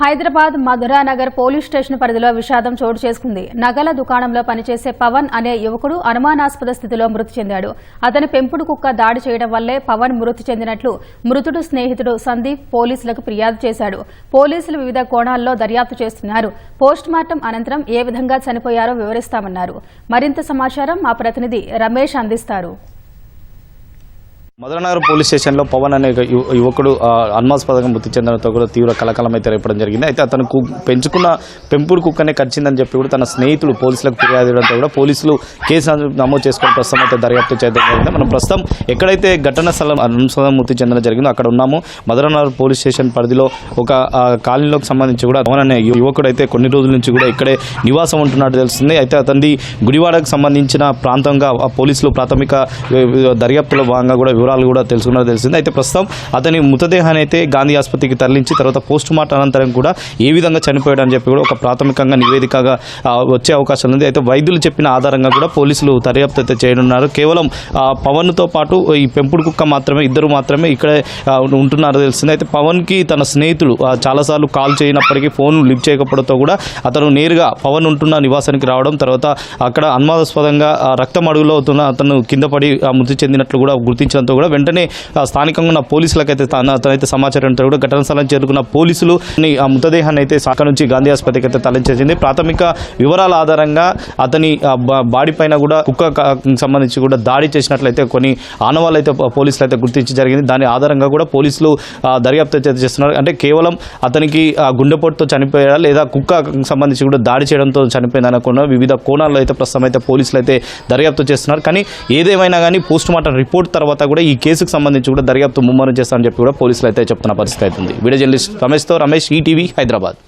Hyderabad Madhuranagar police station పరిధిలో విషాదం చోటు చేసుకుంది. నగల దుకాణంలో పనిచేసే పవన్ అనే యువకుడు అనుమానాస్పద స్థితిలో మృతి చెందాడు. అతని పెంపుడు కుక్క దాడి చేయడం వల్లే పవన్ మృతి చెందినట్లు మృతుడు స్నేహితుడు సందీప్ పోలీసులకు ఫిర్యాదు చేశాడు. పోలీసులు వివిధ కోణాల్లో దర్యాప్తు చేస్తున్నారు. పోస్ట్ మార్టం అనంతరం ఏ విధంగా చనిపోయారో వివరిస్తామన్నారు. మరింత సమాచారం మా ప్రతినిధి రమేష్ అందిస్తారు. మదనగర్ పోలీస్ స్టేషన్లో పవన్ అనే యువకుడు ఆ, మృతి చెందడంతో కూడా తీవ్ర కలకలం అయితే రేపడం జరిగింది. అయితే అతను పెంచుకున్న పెంపుడు కుక్కనే కరిచిందని చెప్పి కూడా తన స్నేహితుడు పోలీసులకు ఫిర్యాదు చేయడంతో కూడా పోలీసులు కేసు నమోదు చేసుకుని ప్రస్తుతం అయితే దర్యాప్తు చేయడం జరిగింది. మనం ప్రస్తుతం ఎక్కడైతే ఘటన స్థలం అనుసంధానం మృతి చెందడం జరిగిందో అక్కడ ఉన్నాము. మదనగర్ పోలీస్ స్టేషన్ పరిధిలో ఒక కాలనీలోకి సంబంధించి కూడా పవన్ అనే యువకుడు అయితే కొన్ని రోజుల నుంచి కూడా ఇక్కడే నివాసం ఉంటున్నట్టు తెలుస్తుంది. అయితే అతనిది గుడివాడకు సంబంధించిన ప్రాంతంగా పోలీసులు ప్రాథమిక వి- దర్యాప్తులో భాగంగా కూడా వివరాలు కూడా తెలుసుకున్నట్టు తెలిసింది. అయితే ప్రస్తుతం అతని మృతదేహాన్ని అయితే గాంధీ ఆసుపత్రికి తరలించి తర్వాత పోస్ట్ మార్టం అనంతరం కూడా ఏ విధంగా చనిపోయాడు అని చెప్పి కూడా ఒక ప్రాథమికంగా నివేదికగా వచ్చే అవకాశం ఉంది. అయితే వైద్యులు చెప్పిన ఆధారంగా కూడా పోలీసులు దర్యాప్తు అయితే చేయనున్నారు. కేవలం ఆ, పవన్తో పాటు ఈ పెంపుడు కుక్క మాత్రమే ఇద్దరు మాత్రమే ఇక్కడే ఉంటున్నారు తెలిసింది. అయితే పవన్కి తన స్నేహితుడు చాలాసార్లు కాల్ చేయనప్పటికీ ఫోన్ లిఫ్ట్ చేయకపోవడంతో కూడా అతను నేరుగా పవన్ ఉంటున్న నివాసానికి రావడం తర్వాత అక్కడ అనుమానాస్పదంగా రక్తం అడుగులో అవుతున్న అతను కింద పడి మృతి చెందినట్లు కూడా గుర్తించడంతో కూడా వెంటనే స్థానికంగా ఉన్న పోలీసులకైతే తాను అతనైతే సమాచారం కూడా ఘటన స్థలం చేరుకున్న పోలీసులు ని ఆ మృతదేహాన్ని అయితే శాఖ నుంచి గాంధీ ఆసుపత్రికి అయితే తరలించేసింది. ప్రాథమిక వివరాల ఆధారంగా అతని బా- బాడీ పైన కూడా కుక్క సంబంధించి కూడా దాడి చేసినట్లయితే కొన్ని ఆనవాళ్ళు అయితే పోలీసులు అయితే గుర్తించి జరిగింది. దాని ఆధారంగా కూడా పోలీసులు దర్యాప్తు చేస్తున్నారు. అంటే కేవలం అతనికి ఆ, గుండెపోటుతో చనిపోయాడా లేదా కుక్క సంబంధించి కూడా దాడి చేయడంతో చనిపోయింది అనుకున్న వివిధ కోణాల్లో అయితే ప్రస్తుతం అయితే పోలీసులు అయితే దర్యాప్తు చేస్తున్నారు. కానీ ఏదేమైనా కానీ పోస్ట్ మార్టం రిపోర్ట్ తర్వాత కూడా కూడా ఈ కేసుకు సంబంధించి కూడా దర్యాప్తు ముమ్మరం చేస్తామని చెప్పి కూడా పోలీసులు అయితే చెప్తున్న పరిస్థితి అవుతుంది. వీడియో జర్నలిస్ట్ రమేష్తో రమేష్ ఈటీవీ హైదరాబాద్.